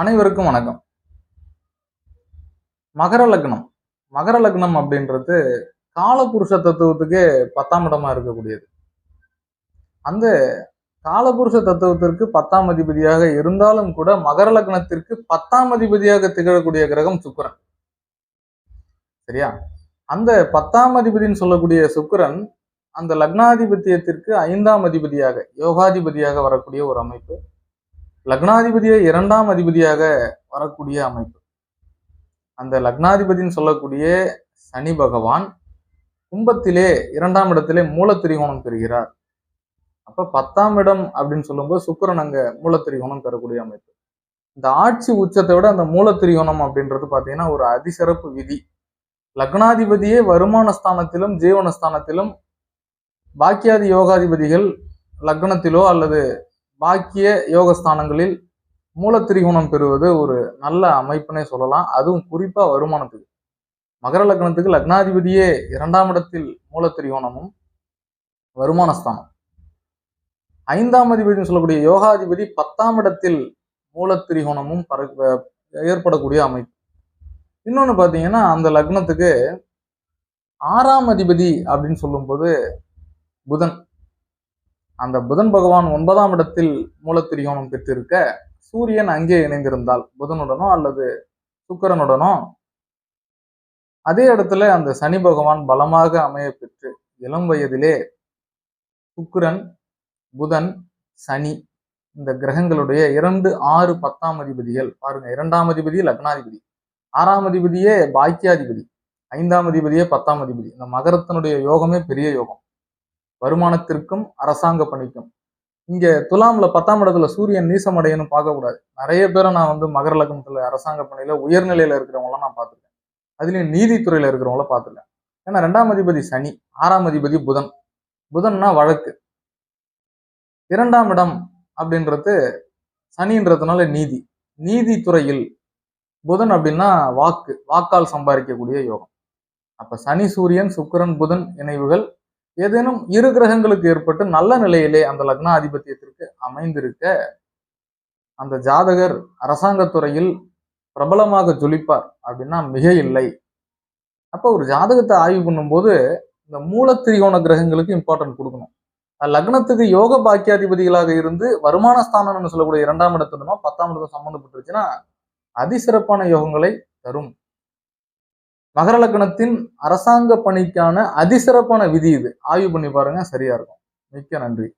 அனைவருக்கும் வணக்கம். மகர லக்னம். மகர லக்னம் அப்படின்றது காலபுருஷ தத்துவத்துக்கே பத்தாம் இடமா இருக்கக்கூடியது. அந்த காலபுருஷ தத்துவத்திற்கு பத்தாம் அதிபதியாக இருந்தாலும் கூட மகர லக்னத்திற்கு பத்தாம் அதிபதியாக திகழக்கூடிய கிரகம் சுக்கிரன். சரியா? அந்த பத்தாம் அதிபதின்னு சொல்லக்கூடிய சுக்கரன் அந்த லக்னாதிபத்தியத்திற்கு ஐந்தாம் அதிபதியாக யோகாதிபதியாக வரக்கூடிய ஒரு அமைப்பு. லக்னாதிபதியை இரண்டாம் அதிபதியாக வரக்கூடிய அமைப்பு. அந்த லக்னாதிபதின்னு சொல்லக்கூடிய சனி பகவான் கும்பத்திலே இரண்டாம் இடத்திலே மூலத்திரிகோணம் பெறுகிறார். அப்ப பத்தாம் இடம் அப்படின்னு சொல்லும்போது சுக்கரன் அங்க மூலத்திரிகோணம் பெறக்கூடிய அமைப்பு. இந்த ஆட்சி உச்சத்தை விட அந்த மூலத்திரிகோணம் அப்படின்றது பார்த்தீங்கன்னா ஒரு அதிசிறப்பு விதி. லக்னாதிபதியே வருமான ஸ்தானத்திலும் ஜீவனஸ்தானத்திலும் பாக்கியாதி யோகாதிபதிகள் லக்னத்திலோ அல்லது பாக்கிய யோகஸ்தானங்களில் மூலத்திரிகோணம் பெறுவது ஒரு நல்ல அமைப்புனே சொல்லலாம். அதுவும் குறிப்பாக வருமானத்துக்கு. மகர லக்னத்துக்கு லக்னாதிபதியே இரண்டாம் இடத்தில் மூலத்திரிகோணமும் வருமானஸ்தானம். ஐந்தாம் அதிபதினு சொல்லக்கூடிய யோகாதிபதி பத்தாம் இடத்தில் மூலத்திரிகோணமும் பற ஏற்படக்கூடிய அமைப்பு. இன்னொன்று பார்த்தீங்கன்னா அந்த லக்னத்துக்கு ஆறாம் அதிபதி அப்படின்னு சொல்லும்போது புதன். அந்த புதன் பகவான் ஒன்பதாம் இடத்தில் மூலத்திரிகோணம் பெற்றிருக்க சூரியன் அங்கே இணைந்திருந்தால் புதனுடனோ அல்லது சுக்கரனுடனோ அதே இடத்துல அந்த சனி பகவான் பலமாக அமைய பெற்று இளம் வயதிலே சுக்கிரன் புதன் சனி இந்த கிரகங்களுடைய இரண்டு ஆறு பத்தாம் அதிபதிகள். பாருங்க இரண்டாம் அதிபதி லக்னாதிபதி ஆறாம் அதிபதியே பாக்கியாதிபதி ஐந்தாம் அதிபதியே பத்தாம் அதிபதி. இந்த மகரத்தினுடைய யோகமே பெரிய யோகம். வருமானத்திற்கும் அரசாங்க பணிக்கும். இங்க துலாம்ல பத்தாம் இடத்துல சூரியன் நீசமடையணும் பார்க்கக்கூடாது. நிறைய பேரை நான் வந்து மகர லக்னத்துல அரசாங்க பணியில உயர்நிலையில இருக்கிறவங்களாம் நான் பார்த்துருக்கேன். அதுலயும் நீதித்துறையில இருக்கிறவங்கள பார்த்துருக்கேன். ஏன்னா ரெண்டாம் அதிபதி சனி ஆறாம் அதிபதி புதன். புதன்னா வழக்கு. இரண்டாம் இடம் அப்படின்றது சனின்றதுனால நீதி. நீதித்துறையில் புதன் அப்படின்னா வாக்கு வாக்கால் சம்பாதிக்கக்கூடிய யோகம். அப்ப சனி சூரியன் சுக்கரன் புதன் இணைவுகள் ஏதேனும் இரு கிரகங்களுக்கு ஏற்பட்டு நல்ல நிலையிலே அந்த லக்ன ஆதிபத்தியத்திற்கு அமைந்திருக்க அந்த ஜாதகர் அரசாங்கத்துறையில் பிரபலமாக ஜொலிப்பார் அப்படின்னா மிக இல்லை. அப்போ ஒரு ஜாதகத்தை ஆய்வு பண்ணும்போது இந்த மூலத்திரிகோண கிரகங்களுக்கு இம்பார்ட்டன்ட் கொடுக்கணும். லக்னத்துக்கு யோக பாக்கியாதிபதிகளாக இருந்து வருமான ஸ்தானம்னு சொல்லக்கூடிய இரண்டாம் இடத்துடனோ பத்தாம் இடத்துல சம்மந்தப்பட்டுருச்சுன்னா அதிசிறப்பான யோகங்களை தரும். மகர லக்னத்தின் அரசாங்க பணிக்கான அதிசிறப்பான விதி இது. ஆய்வு பண்ணி பாருங்க சரியா இருக்கும். மிக்க நன்றி.